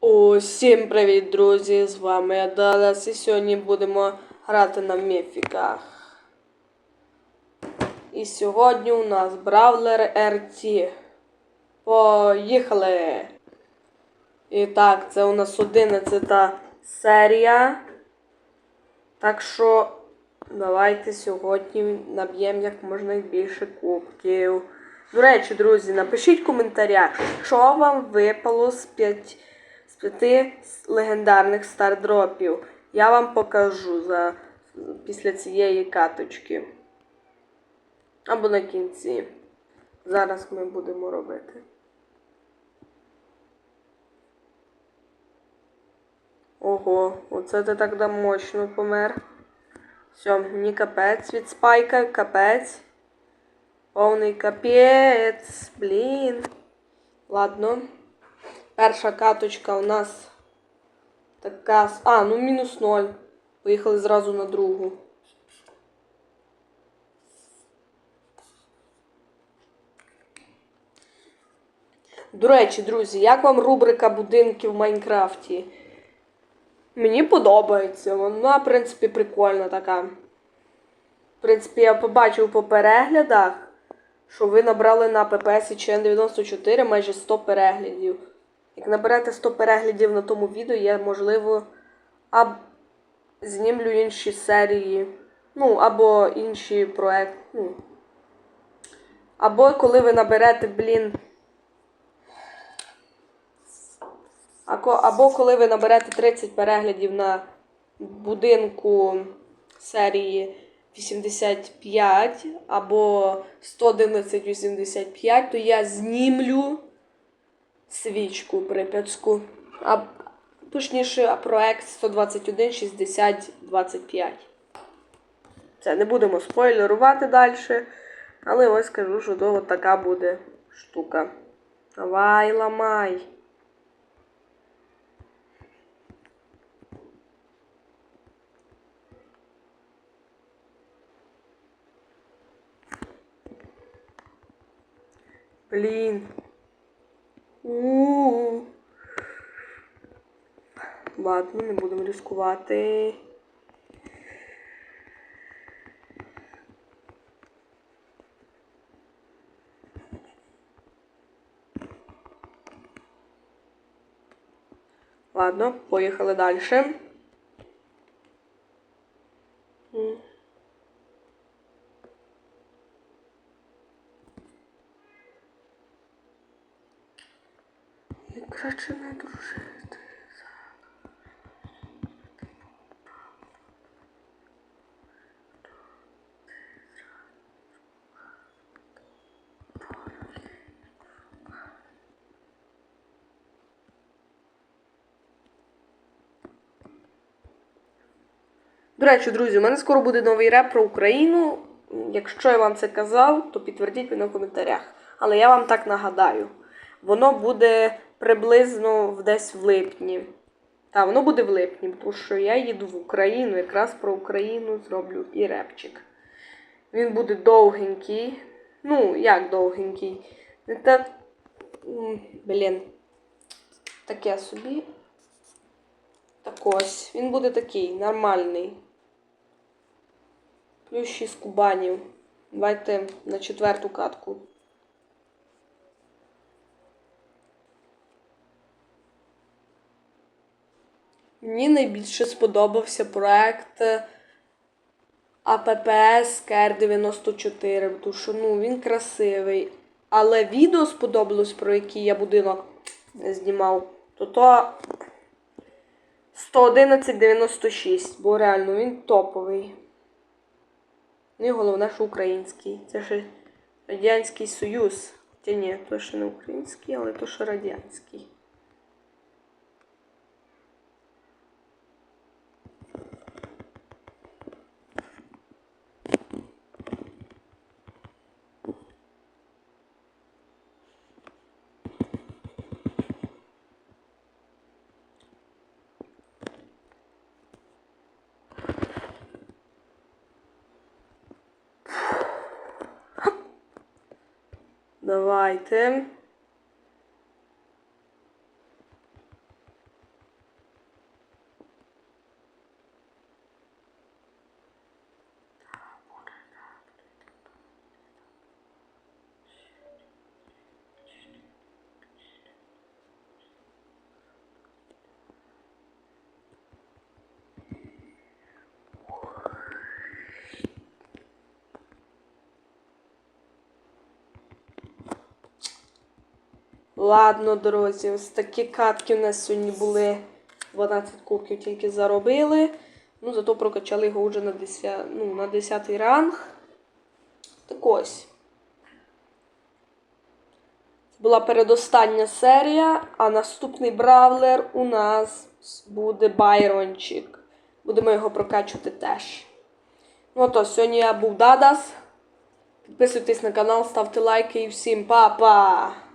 Усім привіт, друзі! З вами Адалас і сьогодні будемо грати на міфіках. І сьогодні у нас Бравлер RT. Поїхали! І так, це у нас 11 серія. Так що давайте сьогодні наб'ємо як можна більше кубків. До речі, друзі, напишіть в коментарях, що вам випало з 5 з п'яти легендарних стардропів. Я вам покажу за, після цієї каточки. Або на кінці. Зараз ми будемо робити. Ого, оце ти так мощно помер. Все, мені капець від спайка, капець. Повний капець, блін. Ладно. Перша каточка у нас така. А, ну мінус 0. Поїхали зразу на другу. До речі, друзі, як вам рубрика будинки в Майнкрафті? Мені подобається. Вона, в принципі, прикольна така. В принципі, я побачив по переглядах, що ви набрали на PPS CHN 94 майже 100 переглядів. Як наберете 100 переглядів на тому відео, я, можливо, аб... знімлю інші серії. Ну, або інші проекти. Ну. Або коли ви наберете, блін. Або коли ви наберете 30 переглядів на будинку серії 85 або 11185, то я знімлю свічку прип'ятську. А точніше, проект 121 60 25. Це не будемо спойлерувати далі. Але ось скажу, що то така буде штука. Давай, ламай. Блін. Ладно, не будемо ризикувати. Ладно, поїхали далі. Не дружити. До речі, друзі, у мене скоро буде новий реп про Україну. Якщо я вам це казав, то підтвердіть мене в коментарях. Але я вам так нагадаю. Воно буде приблизно десь в липні. Та, воно буде в липні, тому що я їду в Україну, якраз про Україну зроблю і репчик. Він буде довгенький. Ну, як довгенький? Не так. Блін. Таке собі. Так ось. Він буде такий, нормальний. Плюс 6 кубанів. Давайте на четверту катку. Мені найбільше сподобався проект АППС КР 94, тому що ну, він красивий. Але відео сподобалось, про який я будинок знімав, то то 111.96, бо реально він топовий. Ну і головне, що український. Це ж Радянський Союз. Хоча ні, то ще не український, але то ще радянський. Давайте. Ладно, друзі, ось такі катки у нас сьогодні були. 12 кубків тільки заробили. Ну, зато прокачали його вже на 10, ну, на 10 ранг. Так ось. Була передостання серія, а наступний бравлер у нас буде Байрончик. Будемо його прокачувати теж. Ну то, сьогодні я був Дадас. Підписуйтесь на канал, ставте лайки і всім па-па!